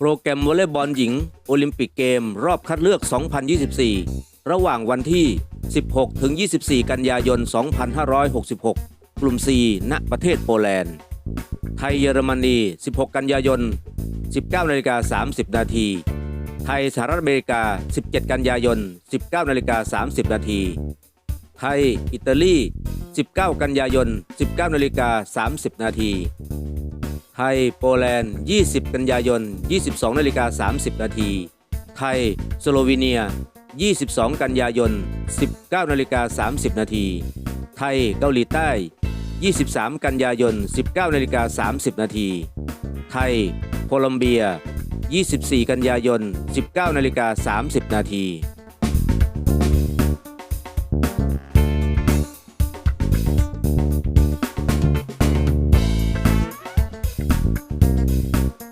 โปรแกรมวอลเลย์บอลหญิง โอลิมปิกเกม รอบคัดเลือก 2024 ระหว่างวันที่ 16 ถึง 24 กันยายน 2566 กลุ่ม 4 ณ ประเทศโปแลนด์ ไทยเยอรมนี 16 กันยายน 19นาฬิกา30 นาที ไทยสหรัฐอเมริกา 17 กันยายน 19นาฬิกา30 นาที ไทย อิตาลี 19 กันยายน 19นาฬิกา30 นาที ไทยโปแลนด์ 20 กันยายน 22นาฬิกา30 นาที ไทย สโลวีเนีย 22 กันยายน 19นาฬิกา30 นาที ไทย เกาหลีใต้ 23 กันยายน 19นาฬิกา30 นาที ไทย โคลอมเบีย 24 กันยายน 19นาฬิกา30 นาที